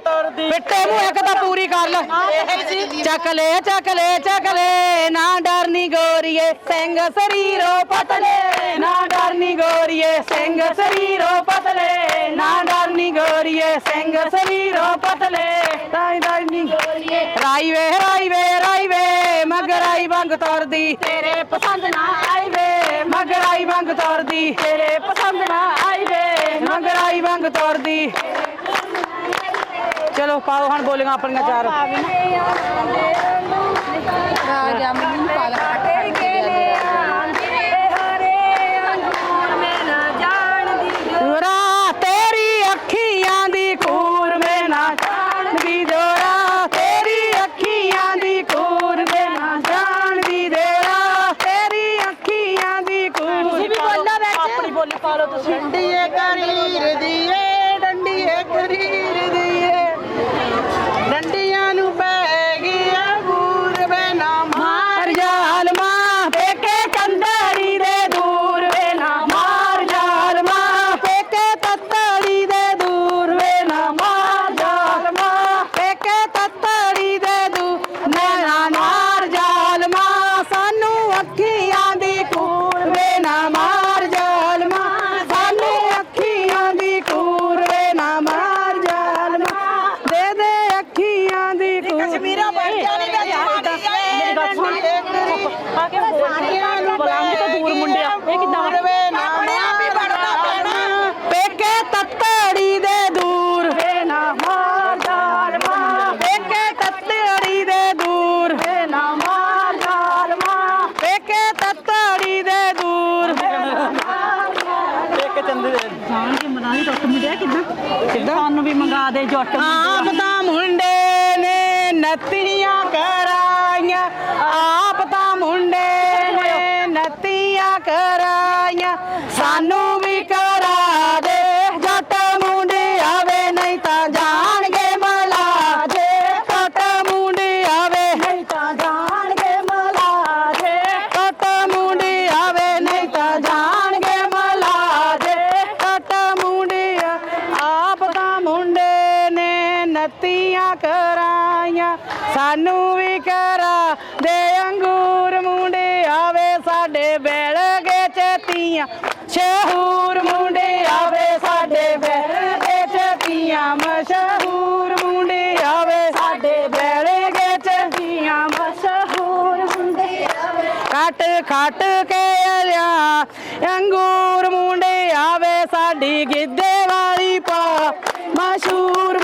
ਤੁਰਦੀ ਪਿੱਟੇ ਮੂੰਹ ਇੱਕ ਤਾਂ ਪੂਰੀ ਕਰ ਲੈ। ਚੱਕ ਲੈ ਚੱਕ ਲੈ। ਚੱਕ ਲੈ ਨਾ ਡਰਨੀ ਗੋਰੀਏ ਸਿੰਘ ਸਰੀਰੋ ਪਤਲੇ। ਨਾ ਡਰਨੀ ਗੋਰੀਏ ਸਿੰਘ ਸਰੀਰੋ ਪਤਲੇ। ਨਾ ਡਰਨੀ ਗੋਰੀਏ ਸਿੰਘ ਸਰੀਰੋ ਪਤਲੇ। ਤਾਈ ਡਰਨੀ ਗੋਰੀਏ। ਰਾਈ ਵੇ ਰਾਈ ਵੇ ਰਾਈ ਵੇ ਮਗਰਾਈ ਵਾਂਗ ਤੁਰਦੀ। ਤੇਰੇ ਪਸੰਦ ਨਾ ਆਈ ਵੇ ਮਗਰਾਈ ਵਾਂਗ ਤੁਰਦੀ। ਤੇਰੇ ਪਾਓ ਹੁਣ ਬੋਲੀਆਂ ਆਪਣੀਆਂ ਚਾਰ। ਰਾਜਾ ਮੈਨੂੰ ਪਾਲਕ ਜੋਰਾ ਤੇਰੀ ਅੱਖੀਆਂ ਦੀ। ਦੀ ਕੂਰ ਕਸ਼ਮੀਰਾ ਬਣ ਜਾਣੀ ਦਾ ਮੇਰੀ ਗੱਲ ਸੁਣ। ਆ ਕੇ ਬਲਾਂਗੀ ਤਾਂ ਦੂਰ ਮੁੰਡਿਆ। ਇਹ ਕਿਦਾਂ? ਵੇ ਨਾ ਵੀ ਬੜਦਾ ਪੈਣਾ। ਪੇਕੇ ਤੱਤੜੀ ਦੇ ਦੂਰ। ਵੇ ਨਾ ਮਾਰ। ਜਾਲਮਾ ਪੇਕੇ ਤੱਤੜੀ ਦੇ ਦੂਰ। ਵੇ ਨਾ ਮਾਰ। ਜਾਲਮਾ ਪੇਕੇ ਤੱਤੜੀ ਦੇ ਦੂਰ। ਇੱਕ ਚੰਦੇ ਦੇ। ਜਾਣ ਕੇ ਮਨਾਹੀ ਟੁੱਟ ਮੁੰਡਿਆ ਕਿਦਾਂ? ਕਿਦਾਂ? ਸਾਨੂੰ ਵੀ ਮੰਗਾ ਦੇ ਜੱਟ ਆਪ ਤਾਂ ਮੁੰਡੇ ਨੇ ਨੱਤੀਆਂ ਕਰਾਈਆਂ, ਆਪ ਤਾਂ ਮੁੰਡੇ ਨੇ ਨੱਤੀਆਂ ਕਰਾਈਆਂ। ਸਾਨੂੰ ਵੀ ਕਰਾ ਦੇ, ਜੱਟ ਮੁੰਡੇ ਆਵੇ, ਨਹੀਂ ਤਾਂ ਜਾਣਗੇ ਮਲਾ ਜੇ ਜੱਟ ਮੁੰਡੇ ਆਵੇ, ਨਹੀਂ ਤਾਂ ਜਾਣਗੇ ਮਲਾ ਜੇ ਜੱਟ ਮੁੰਡੇ ਆਵੇ, ਨਹੀਂ ਤਾਂ ਜਾਣਗੇ ਮਲਾ ਜੇ ਜੱਟ ਮੁੰਡੇ ਆਪ ਤਾਂ ਮੁੰਡੇ ਨੇ ਨੱਤੀਆਂ ਕਰਾਈਆਂ ਸਾਨੂੰ ਵੀ ਕਰਾ ਦੇ ਅੰਗੂਰ ਮੁੰਡੇ ਆਵੇ ਸਾਡੇ ਬੈਲਗੇ ਚਤੀਆਂ। ਸ਼ਹੂਰ ਮੁੰਡੇ ਆਵੇ ਸਾਡੇ ਬੈਲਗੇ ਚਤੀਆਂ। ਮਸ਼ਹੂਰ ਮੁੰਡੇ ਆਵੇ ਸਾਡੇ ਬੈਲਗੇ ਚਤੀਆਂ। ਮਸ਼ਹੂਰ ਮੁੰਡੇ ਆਵੇ। ਕੱਟ ਖੱਟ ਕੇ ਲਿਆ। ਅੰਗੂਰ ਮੁੰਡੇ ਆਵੇ ਸਾਡੀ ਗਿੱਧੇ ਵਾਲੀ ਪਾ। ਮਸ਼ਹੂਰ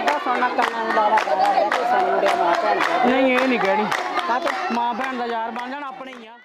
ਕਿੱਦਾਂ ਸੋਨਾ ਕੰਨਾਂ ਨੂੰ ਲਾਲਾ ਕਰਾ ਰਿਹਾ ਤੇ ਸਾਨੂੰ ਮੁੰਡਿਆ ਮਾਂ ਭੈਣ ਨਹੀਂ ਇਹ ਨਹੀਂ ਕਹਿਣੀ। ਮਾਂ ਭੈਣ ਦਾ ਯਾਰ ਬਣ ਜਾਣ ਆਪਣੇ ਹੀ ਆ।